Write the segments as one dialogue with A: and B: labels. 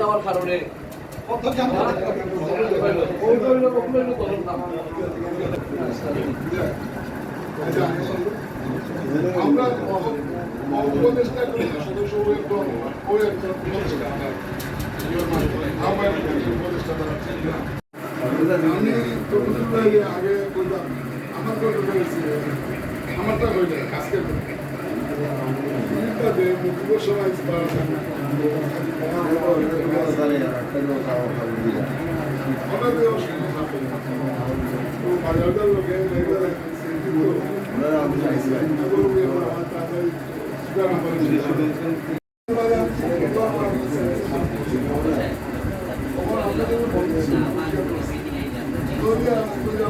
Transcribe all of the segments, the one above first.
A: দেওয়ার কারণে
B: আমরা সদস্য আমি চতুর্থ আগে বললাম আমার তো আমারটা আজকে অসুবিধা থাকে তো বাজারদার লোকে রেগুলার
A: জি না জি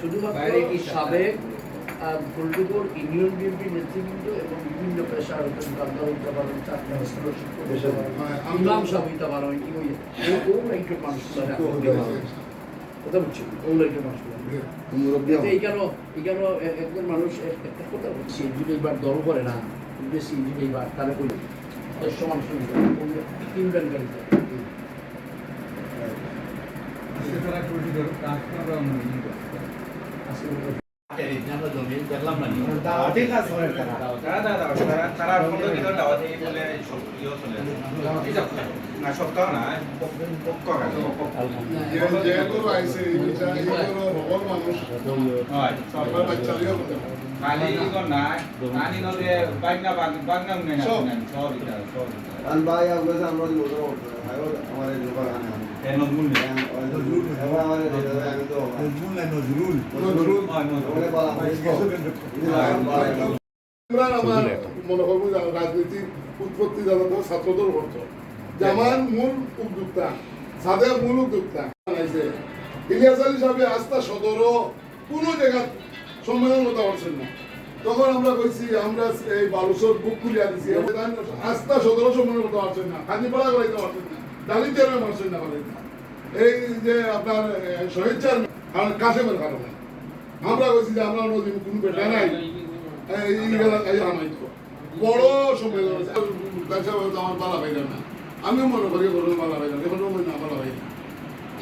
A: শুধুমাত্র সাবেক গোল্ডুপুর ইউনিয়ন বিএনপি নেতৃবৃন্দ এবং বিভিন্ন পেশার ও লাইটের মানুষ কথা বুঝছি ও লাইটের মানুষ এইখানে এইখানে একজন মানুষ এক- একটা কথা বলছি যদি একবার দল করে না বেশি যদি এবার তাহলে
C: বলে। সব ইয়ে চলে আসে। না সপ্তাহ না
B: যেহেতু আইসে মানুষ। হতে
D: আমরা
B: মনে করব রাজনীতির উৎপত্তি দাদা ছাত্রদের যে আমার মূল উদ্যোক্তা সাদে মূল উদ্যোক্তা। ইলিয়াস আলী সাহেব আস্থা সদর কোনো জায়গা সম্মেলন হতে পারছেন না। তখন আমরা কইছি, আমরা এই বালুসর বুক খুলিয়া দিছি। আস্থা সদর সম্মেলন হতে পারছেন না। কাজীপাড়া করাইতে পারছেন না। ডালি চেয়ারম্যান না করাইতে। এই যে আপনার শহীদ চেয়ারম্যান কাশেমের কারণে। আমরা কইছি যে আমরা নদীর কোনো বেটা নাই। বড় আমার বালা পাইল না। আমিও মনে করি বড় বালা পাইল এখন না, বালা পাইল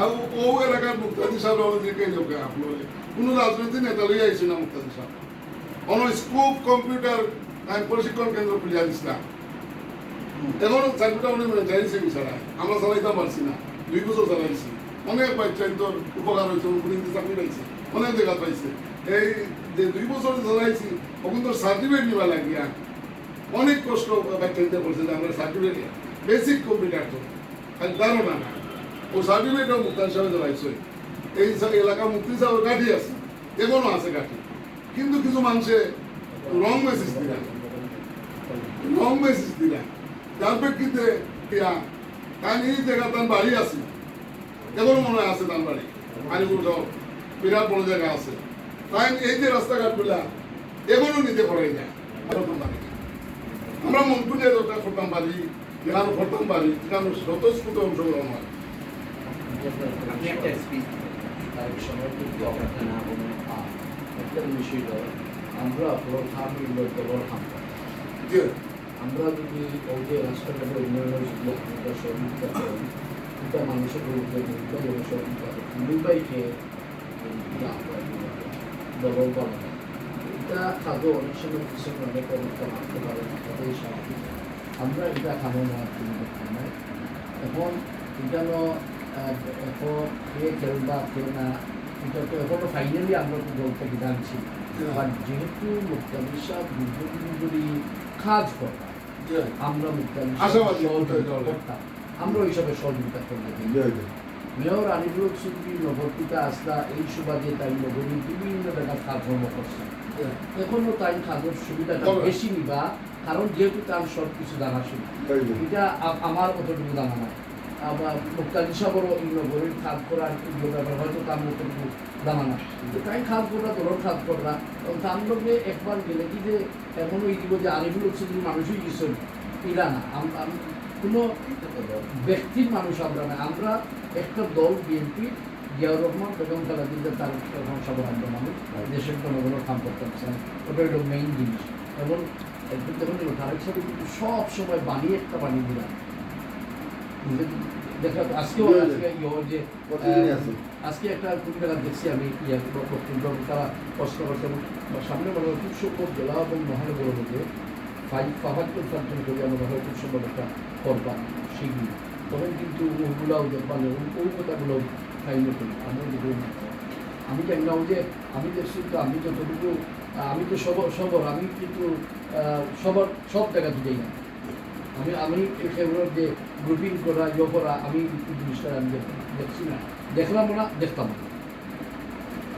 B: আর ও এলাকার মুক্তাদি সাহেব আমাদের কে লোক আপনার কোনো রাজনৈতিক নেতা লই আইসি না মুক্তাদি সাহেব। অন স্কুপ, কম্পিউটার প্রশিক্ষণ কেন্দ্র খুলিয়া দিছিলাম এখন চাকরিটা উনি চাইছে ছাড়াই আমরা চালাইতে পারছি না। দুই বছর চালাইছি। অনেক বাচ্চা তোর উপকার হয়েছে উনি চাকরি পাইছে, অনেক জায়গা পাইছে। এই যে দুই বছর চালাইছি তখন তো সার্টিফিকেট নিবা লাগিয়া। অনেক কষ্ট বাচ্চাদের করছে যে আমরা সার্টিফিকেট বেসিক কম্পিউটার তো। খালি ধারণা না, ও সার্টিফিকেটও মুক্তার সাহেব চালাইছে। এই এলাকা মুক্তি সাহেবের গাঠি আছে এখনও আছে গাঠি কিন্তু কিছু মানুষে রং মেসেজ দিলা রং মেসেজ দিলা যার প্রেক্ষিতে কারণ জায়গা, তার বাড়ি আছে। এখনও মনে আছে তার বাড়ি। আলিপুর সব বিরাট বড় জায়গা আছে। তাই এই যে রাস্তাঘাটগুলা এখনও নিতে পারাই যায়। আমরা মন্ত্রী যেটা করতাম পারি যেখানে করতাম পারি সেখানে স্বতঃস্ফূর্ত অংশগ্রহণ হয়।
A: অপেক্ষা না কোনো একটা বিষয় আমরা খাম
B: যে
A: আমরা যদি ওই যে রাষ্ট্রপতি উন্নয়নের যদি আমরা সহযোগিতা করি এটা মানুষের বিরুদ্ধে ভূমিকা এবং সহযোগিতা মুম্বাইকে দলন করা। এটা খাদ্য অনেক সময় কিছু অনেক অবস্থা মানতে পারে না তাদের স্বাভাবিক আমরা এটা খাব না এখন এটা কে খেলবা কে না এটা তো এখনও ফাইনালি আমরা জানছি বাট যেহেতু দীর্ঘদিন ধরে কাজ করতাম আমরা করতাম আমরা ওই সবে সহযোগিতা মেয়র আনিবুল আসলা এই সুবাদে তাই নগরী বিভিন্ন জায়গায় কাজকর্ম করছে এখনও তাই কাজের সুবিধাটা বেশি নিবা কারণ যেহেতু তার সব কিছু জানা শুনি এটা আমার অতটুকু জানা নাই আবার মুক্তাদি সাগরও এই নগরীর খাদ করার ইয়ে ব্যাপার হয়তো তার মতো জানা তাই খাদ করা তোর খাদ করা তার মধ্যে একবার গেলে কি যে এখনও এই দিব যে হচ্ছে যে মানুষই কিছু ইরা না। কোনো ব্যক্তির মানুষ আমরা না। আমরা একটা দল, বিএনপি, জিয়াউর রহমান, বেগম খালেদা তার তখন সবার মানুষ, দেশের জনগণের কাম করতে পারছেন ওটা হলো মেইন জিনিস। এবং দেখুন তারেক সাহেব কিন্তু সব সময় বানিয়ে একটা বানিয়ে দিলাম। আজকেও আজকে যে। আজকে একটা কোটি টাকা দেখছি আমি বক্তব্য তারা প্রশ্ন করছেন সামনে মনে হয় খুব সম্ভব জেলা এবং মহানগর মধ্যে ফাইভ পাহাড় কনসালটেন্ট করে আমরা হয় খুব সম্ভব একটা করবা শিখবি তখন কিন্তু ওগুলাও দেখবান ওই কথাগুলো ফাইনে করি। আমরা আমি জানি না যে আমি দেখছি তো আমি যতটুকু আমি তো সব সবর আমি কিন্তু সবার সব জায়গাতে যাই না। আমি আমি সেগুলোর যে গ্রুপিং করা ইয়ে করা আমি জিনিসটা আমি দেখ- দেখছি না। দেখলাম না দেখতাম না।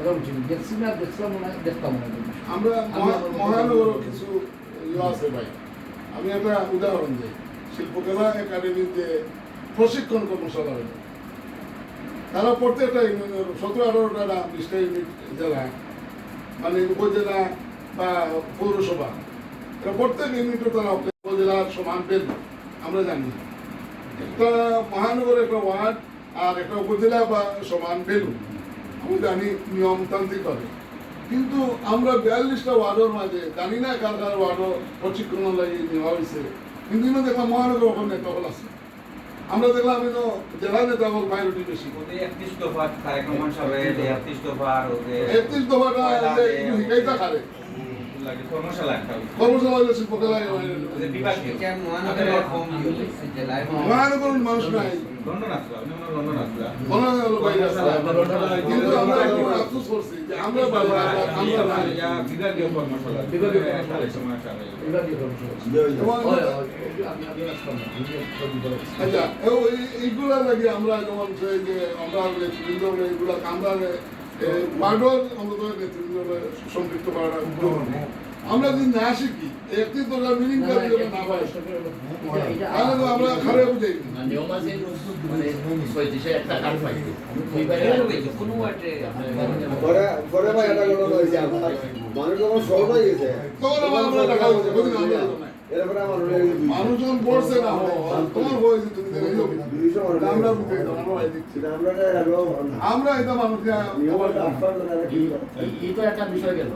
A: কথা বলছি দেখছি না দেখলাম না দেখতাম না।
B: আমরা মহানগরও কিছু ইয়ে আছে ভাই। আমি একটা উদাহরণ দিই। শিল্পকলা একাডেমির যে প্রশিক্ষণ কর্মশালা হলো তারা প্রত্যেকটা ইউনিয়নের সতেরো আঠারোটা বিশটা ইউনিট জেলা মানে উপজেলা বা পৌরসভা। প্রত্যেক ইউনিটে তারা উপজেলার সমান পেল আমরা জানি। একটা মহানগর একটা ওয়ার্ড আর একটা উপজেলা বা সমান পেল আমি জানি নিয়মতান্ত্রিক হবে কিন্তু আমরা বিয়াল্লিশটা ওয়ার্ডের মাঝে জানি না কার কার ওয়ার্ডও প্রশিক্ষণ লাগে নেওয়া হয়েছে। কিন্তু ইনো দেখলাম মহানগর ওখানে নেতা হল আছে। আমরা দেখলাম ইনো জেলা নেতা হল মাইনরিটি বেশি
C: একত্রিশ দফা একত্রিশ দফা
B: একত্রিশ দফাটা যে খারে। মহানগর মানুষ নাই। কিন্তু আমরা আফসোস করছি যে আমরা আচ্ছা এইগুলা লাগে আমরা যেমন আমরা এইগুলা আমরা ওয়ার্ডর অন্তত নেতৃবৃন্দ সম্পৃক্ত করাটা আমরা যদি না শিখি একটি মিনিং
A: না, না,
B: যদি না পাই
A: এটা- এটা-
B: তাহলে তো আমরা খারাপ বুঝাই
E: নিয়ম আছে মানে একটা পাই কোনো
D: ভাই মানুষ যখন শর্ট হয়ে গেছে
B: তখন আমরা টাকা হয়েছে বুঝলি
D: হয়ে
B: মানুষ যখন পড়ছে না ও, তোমার হয়েছে তুমি
D: মানুষ
B: আমরা আমরা
D: এটা আরও
B: আমরা এটা
D: একটা
E: বিষয় গেল।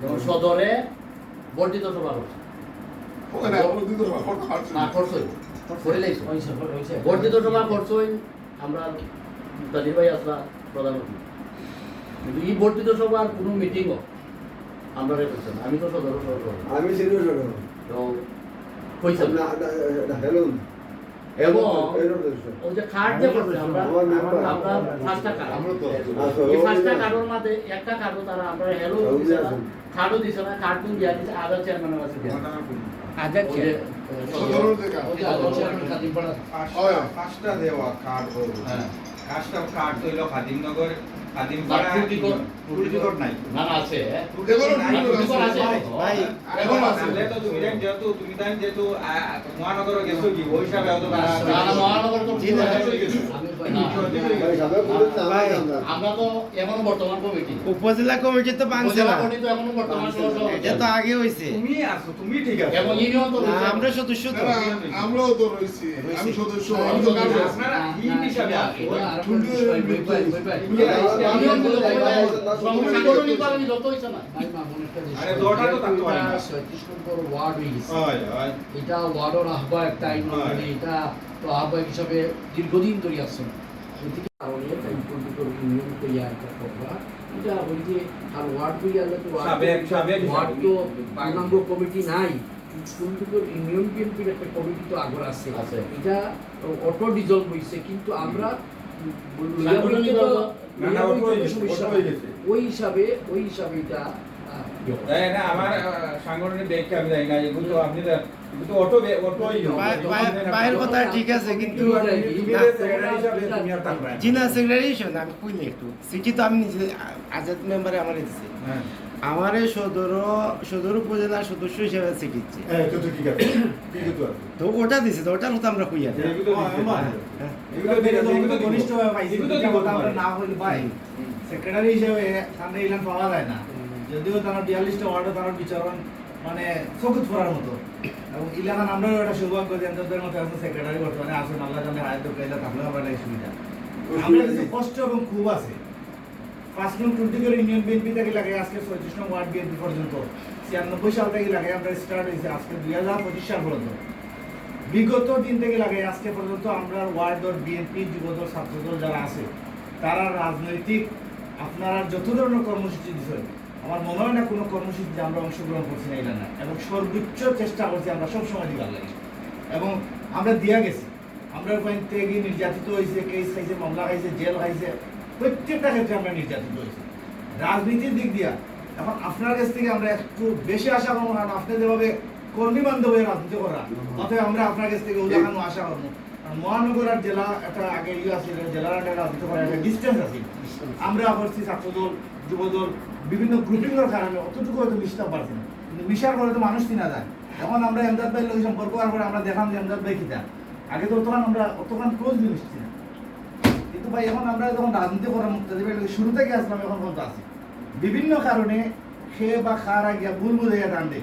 E: যেমন সদরে বর্ধিত সভা।
B: না
E: করছই। বর্ধিত সভা আমরা দাদির ভাই আসলা প্রধানমন্ত্রী কিন্তু এই বর্ধিত সভার কোনো মিটিংও আমরা করছেন আমি তো সদর
D: আমি
E: তো কইছেন
D: না না হ্যালো
E: এবং ওই যে কার্ড যে করছে আমরা
D: আমরা
E: পাঁচটা কার্ড
D: আমরা তো
E: এই পাঁচটা কার্ডের মধ্যে একটা তারা আমরা দিছে না। দিয়া দিছে আদার দিয়া
A: চেয়ারম্যান
C: দেওয়া কার্ড
E: হ্যাঁ।
C: কাজটা কার্ড খাদিমনগর মহানগর গেছো কি? ওই হিসাবে
D: আমরা।
E: তো এখনও বর্তমান কমিটি।
F: উপজেলা কমিটি তো
E: তো এখনও বর্তমান
F: এটা তো আগে হয়েছে
C: তুমি আছো তুমি ঠিক আছে।
E: এবং ইউনিয়ন তো
F: আমরা সদস্য তো।
B: আমরাও তো রয়েছি। আমি সদস্য আমি তো
C: আপনারা হিসাবে আছো।
A: এটা আরেকটা বিষয়, বই পাই, বই পাই।
E: ইউনিয়ন তো সাংগঠনিক ভাবে যত হইছে না
A: ভাই মামুন একটা জিনিস
C: আরে দোটা তো থাকতে পারে না।
A: এটা 37 নম্বর ওয়ার্ড গেছে। এটা ওয়ার্ডের আহ্বায়ক তাই নয় এটা তো আহ্বায়ক হিসাবে দীর্ঘদিন ধরে আসছেন কারণে তাই পলিটিক্যাল ইউনিয়ন কইয়া একটা করবা এটা ওই আর ওয়ার্ড কইয়া তো ওয়ার্ড
C: সাবেক- সাবেক
A: ওয়ার্ড
C: হিসাবে।
A: তো পূর্ণাঙ্গ কমিটি নাই পলিটিক্যাল ইউনিয়ন বিএনপির একটা কমিটি তো আগর আছে
E: আছে।
A: এটা অটো ডিজলভ হইছে কিন্তু আমরা
C: হয়ে হয়ে।
A: ওই হিসাবে ওই হিসাবে এটা
C: তো আপনি তো এগুলো তো অটো অটোই
F: বা- বা- বাইরের কথা ঠিক আছে কিন্তু
C: তুমি
F: না,
C: সেক্রেটারি হিসাবে তুমি আর থাকবে
F: জি না সেক্রেটারি আমি কইলে একটু। সিটি তো আমি নিজে আজাদ মেম্বারে আমার দিছে।
C: হ্যাঁ।
F: আমার সদর সদর উপজেলার সদস্য হিসেবে
G: হ্যাঁ তো
F: ওটা দিছে তো ওটার কথা আমরা কইয়া।
G: এগুলো
F: হ্যাঁ।
G: সেক্রেটারি হিসেবে সামনে ইলান পাওয়া যায় না। যদিও তার বিয়াল্লিশটা ওয়ার্ডে তার বিচরণ মানে চকুত পড়ার মতো। এবং ইলাকান আমরাও একটা সৌভাগ্য যে এদের মতো একজন সেক্রেটারি বর্তমানে আসুন আল্লাহ জানে হায়াত পেলে তাহলে আমার এই সুবিধা। আমরা কিছু কষ্ট এবং খুব আছে। পাঁচ নং টুর্টিগড় ইউনিয়ন বিএনপি থেকে লাগে আজকে ছয়ত্রিশ নং ওয়ার্ড বিএনপি পর্যন্ত। ছিয়ানব্বই সাল থেকে লাগে আমরা স্টার্ট হয়েছে আজকে দুই হাজার পঁচিশ সাল পর্যন্ত। বিগত দিন থেকে লাগে আজকে পর্যন্ত আমরা ওয়ার্ড দল বিএনপি যুবদল, ছাত্রদল যারা আছে, তারা রাজনৈতিক আপনারা যত ধরনের কর্মসূচি দিচ্ছে আমার মনে হয় না কোনো কর্মসূচিতে আমরা অংশগ্রহণ করছি না এটা না। এবং সর্বোচ্চ চেষ্টা করছি আমরা সবসময় দিবার লাগে। এবং আমরা দিয়া গেছি। আমরা পয়েন্ট থেকে নির্যাতিত হয়েছে কেস খাইছে মামলা খাইছে জেল খাইছে। প্রত্যেকটা ক্ষেত্রে আমরা নির্যাতিত হয়েছি। রাজনীতির দিক দিয়া এখন আপনার কাছ থেকে আমরা একটু বেশি আশা করব কারণ আপনি যেভাবে কর্মী বান্ধব হয়ে রাজনীতি করা অতএব আমরা আপনার কাছ থেকে উদাহরণ আশা করব। মহানগর আর জেলা একটা আগে ইয়ে আছে জেলার একটা রাজনীতি করার একটা ডিস্টেন্স আছে। আমরা করছি ছাত্রদল যুবদল বিভিন্ন গ্রুপিংয়ের কারণে অতটুকু হয়তো মিশতে পারছি না কিন্তু মিশার পরে তো মানুষ চিনা যায়। এখন আমরা এমদাদ ভাই লোক সম্পর্ক হওয়ার পরে আমরা দেখলাম যে এমদাদ ভাই কিতা। আগে তো তখন আমরা অতখান ক্লোজলি মিশছি না কিন্তু ভাই এখন আমরা যখন রাজনীতি করার মুক্তি ভাই শুরু থেকে আসলাম এখন পর্যন্ত আছি। বিভিন্ন কারণে সে বা খার গিয়া ভুল বুঝে টানবে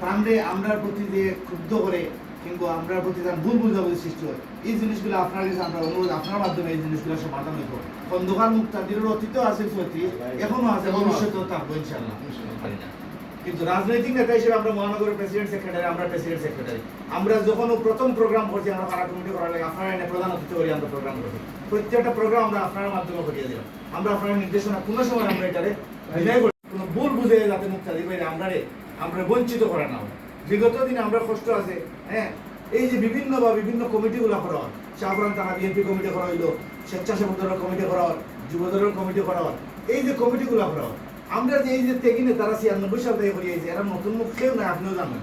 G: টানলে আমরার প্রতি যে ক্ষুব্ধ করে কিংবা আমরার প্রতি যার ভুল বুঝাবুঝি সৃষ্টি হয়। এই জিনিসগুলো আপনার কাছে আমরা অনুরোধ, আপনার মাধ্যমে এই জিনিসগুলো সমাধান হইব। খন্দকার মুক্তাদির অতীত আছে সত্যি এখনও আছে, ভবিষ্যতেও থাকব ইনশাল্লাহ কিন্তু রাজনৈতিক নেতা হিসেবে আমরা মহানগরের প্রেসিডেন্ট সেক্রেটারি আমরা প্রেসিডেন্ট সেক্রেটারি আমরা যখন প্রথম প্রোগ্রাম করছি, আমরা পাড়া কমিটি করার লাগে আপনারা এনে প্রধান অতিথি করি আমরা প্রোগ্রাম করছি। প্রত্যেকটা প্রোগ্রাম আমরা আপনার মাধ্যমে করিয়ে দিলাম। আমরা আপনার নির্দেশনা কোনো সময় আমরা এটারে করি কোনো ভুল বুঝে যাতে মুক্তাদি বাইরে আমরা আমরা বঞ্চিত করা না হয়। বিগত দিনে আমরা কষ্ট আছে হ্যাঁ? এই যে বিভিন্ন বা বিভিন্ন কমিটিগুলো করা হয় শাহপুরান থানা বিএনপি কমিটি করা হইল স্বেচ্ছাসেবক দলের কমিটি করা হয় যুব দলের কমিটি করা হয়, এই যে কমিটিগুলো করা হয়, আমরা যে এই যে তেগিনে তারা ছিয়ানব্বই সাল থেকে করিয়েছে এরা নতুন মুখ কেউ না আপনিও জানেন।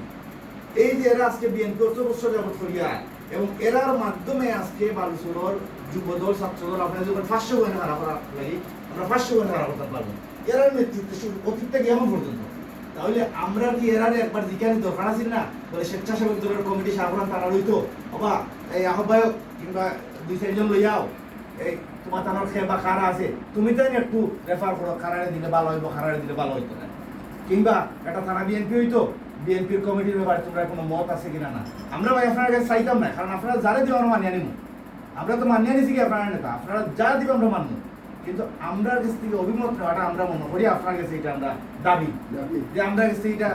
G: এই যে এরা আজকে বিএনপি অত বছর যাবত করিয়া এবং এরার মাধ্যমে আজকে বালুচুরর যুবদল, ছাত্রদল আপনারা যখন পাঁচশো বইনে হারা করা লাগি, আমরা পাঁচশো বইনে হারা করতে পারব এরার নেতৃত্বে শুরু অতীত থেকে এমন পর্যন্ত। তাহলে আমরা কি এরারে একবার জিজ্ঞাসা দরকার আছে না? বলে স্বেচ্ছাসেবক দলের কমিটি সাধারণ তারা রইতো। বাবা এই আহ্বায়ক কিংবা দুই চারজন লইয়াও এই তোমার তানোর খেয়ে বা খারা আছে? তুমি তাই একটু রেফার করো খারারে দিলে ভালো হইব খারারে দিলে ভালো হইতো না। কিংবা একটা থানা বিএনপি হইতো বিএনপির কমিটির ব্যাপারে তোমরা কোনো মত আছে কিনা না? আমরা ভাই আপনার কাছে চাইতাম না, কারণ আপনারা যারা দিব আমরা মানিয়ে নিব আমরা তো মানিয়ে নিছি কি আপনারা নেতা আপনারা যা দিব আমরা মানবো কিন্তু আমরা কাছ থেকে অভিমত নেওয়াটা আমরা মনে করি আপনার কাছে এটা আমরা দাবি। যে আমরা কাছে এটা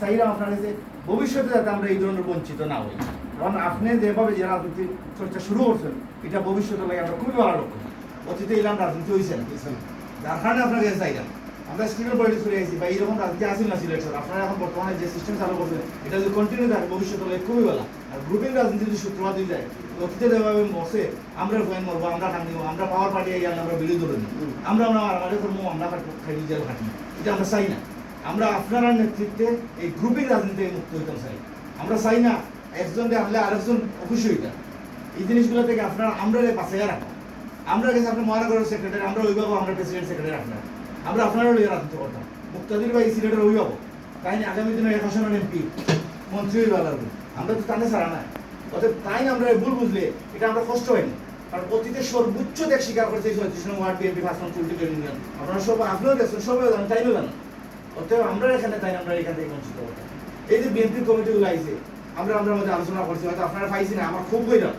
G: চাইলাম আপনার কাছে ভবিষ্যতে যাতে আমরা এই ধরনের বঞ্চিত না হই। কারণ আপনি যেভাবে যে রাজনীতি চর্চা শুরু করছেন এটা ভবিষ্যতে লাগে আমরা খুবই ভালো লক্ষ্য। অতীতে এলাম রাজনীতি হয়েছে যার কারণে আপনার কাছে চাইলাম আমরা স্ক্রিনের পয়েন্টে চলে আসি বা এইরকম রাজনীতি আসেন না সিলেকশন আপনারা এখন বর্তমানে যে সিস্টেম চালু করছেন এটা যদি কন্টিনিউ থাকে ভবিষ্যতে হলে খুবই ভালো। আর গ্রুপিং রাজনীতি যদি সূত্রপাত হয়ে যায় অতীতে যেভাবে বসে আমরা পয়েন্ট মরবো আমরা খান দিব আমরা পাওয়ার পার্টি আই আমরা বিরোধী ধরে নিই আমরা আমরা মারামারি করব আমরা খাই জেল খাটি এটা আমরা চাই না। আমরা আপনার নেতৃত্বে এই গ্রুপিং রাজনীতি মুক্ত হইতে চাই আমরা চাই না একজন আনলে আরেকজন অফিস হইতা এই জিনিসগুলো থেকে আপনারা আমরা বাঁচাইয়া রাখা। আমরা গেছি আপনার মহানগরের সেক্রেটারি আমরা অভিভাবক আমরা প্রেসিডেন্ট সেক্রেটারি আপনার। আমরা আপনারও লিয়ে রাজনীতি করতাম মুক্তাদির ভাই সিলেটের অভিভাবক। তাই আগামী দিনে এক এমপি, মন্ত্রী আমরা তো তানে ছাড়া নাই। অতএব তাই আমরা ভুল বুঝলে, এটা আমরা কষ্ট হয়নি। কারণ অতীতে সর্বোচ্চ দেখ স্বীকার করছে নম্বর ওয়ার্ড বিএনপি ফার্স্ট চুলটি ইউনিয়ন আপনারা সব আপনিও গেছেন সবাই জানেন, তাইও জানেন। অতএব আমরা এখানে তাই আমরা এখান থেকে বঞ্চিত এই যে বিএনপি কমিটিগুলো আইছে, আমরা আমরা মধ্যে আলোচনা করছি, হয়তো আপনারা পাইছি না, আমার খুব হইলাম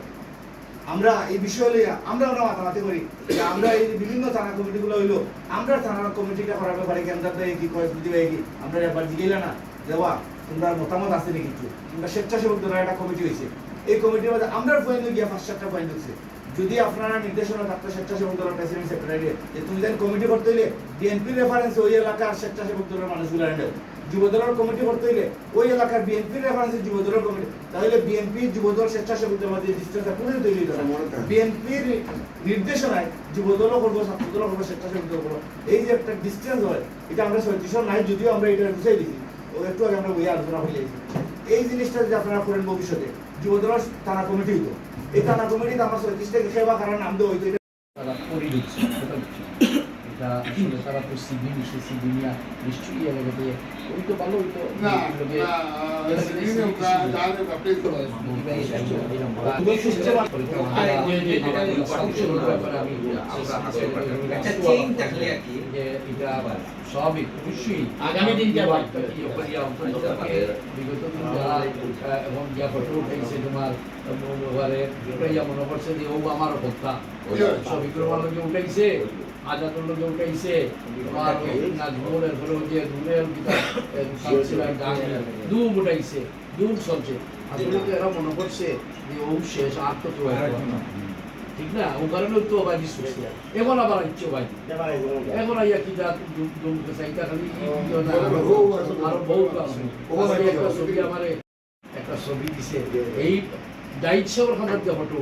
G: আমরা এই বিষয় লইয়া আমরা আমরা মাতামাতি করি যে আমরা এই বিভিন্ন থানা কমিটিগুলো হইল, আমরা থানার কমিটিটা করার ব্যাপারে কেন্দ্র দেয় কি কয় বুদ্ধি পাই কি? আমরা একবার জিগেলা না দেওয়া তোমরা মতামত আছে নাকি কিছু কিংবা স্বেচ্ছাসেবক দলের একটা কমিটি হয়েছে এই কমিটির মধ্যে আমরা পয়েন্ট গিয়া পাঁচ, সাতটা পয়েন্ট হচ্ছে যদি আপনারা নির্দেশনা থাকতো স্বেচ্ছাসেবক দলের প্রেসিডেন্ট সেক্রেটারি যে তুমি যেন কমিটি করতে হইলে বিএনপি রেফারেন্স ওই এলাকার স্বেচ্ছাসেবক দলের মানুষগুলো নেও যুবদলের কমিটি করতে হইলে ওই এলাকার বিএনপি রেফারেন্সে যুবদলের কমিটি। তাহলে বিএনপি যুবদল স্বেচ্ছাসেবক তৈরি বিএনপির নির্দেশনায় যুবদলও করব ছাত্রদলও করব স্বেচ্ছাসেবক দল করব। এই যে একটা ডিস্টেন্স হয় এটা আমরা নাই যদিও আমরা এটা বুঝাই দিছি। একটু আগে আমরা বইয়ে আলোচনা হয়ে এই জিনিসটা যদি আপনারা করেন ভবিষ্যতে যুবদলের থানা কমিটি হইতো। এই থানা কমিটিতে আমার সেবা কারণ নাম দেওয়া হইতো এটা
E: তারা করে দিচ্ছে এটা
A: আসলে তারা তো সিবি নিচ্ছে সিবি নিয়ে নিশ্চয়ই এলাকাতে তো ভালো তো
B: না
E: আগামী
A: দিন এবং যা ফটো উঠেছে তোমার ওভারে উঠাইয়া মনে করছে যে ও আমার বক্তা সবিক্রমার লোকে উঠাইছে আজাদের লোকে উঠাইছে তোমার ওই নাজমুলের ঘরে যে ধুলের ভিতর কালচিলার গান দুম উঠাইছে দুম চলছে আসলে তো এরা মনে করছে যে ও শেষ আর তো তো ঠিক না? ও কারণে তো বাজি শুনছে। এখন আবার ইচ্ছে বাজি এখন আইয়া কি যা দুমকে চাইতা খালি আরও বহুত আছে। একটা ছবি আমারে একটা ছবি দিছে। এই দায়িত্ব ফটো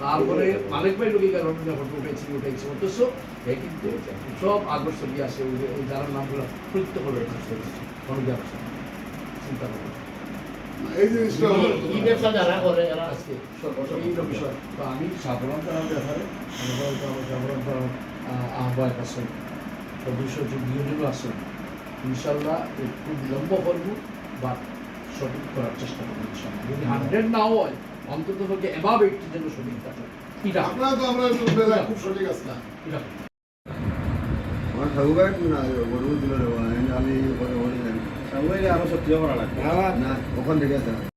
A: তারপরে মালিক ভাই লোকে গেল ফটো উঠাইছি উঠাইছি অথচ এই কিন্তু সব আগর ছবি আসে ওই যারা নামগুলো প্রত্যেক হলো অনুযায়ী চিন্তা করো। আমি সাধারণ করার ব্যাপারে সাধারণ করার আহ্বায়ক আছেন সদস্য যুগীয়জনও আছেন ইনশাল্লাহ একটু বিলম্ব করব বা সঠিক করার চেষ্টা করব ইনশাল্লাহ যদি হান্ড্রেড না হয় অন্তত পক্ষে অ্যাবাব যেন সঠিক থাকে
B: আপনার তো আমরা খুব সঠিক আছে।
A: না
D: আমার ঠাকুর না গরু দিল রে আমি করে বলি
G: সবাই আরও সত্যি করা লাগবে
D: না ওখান থেকে আছে।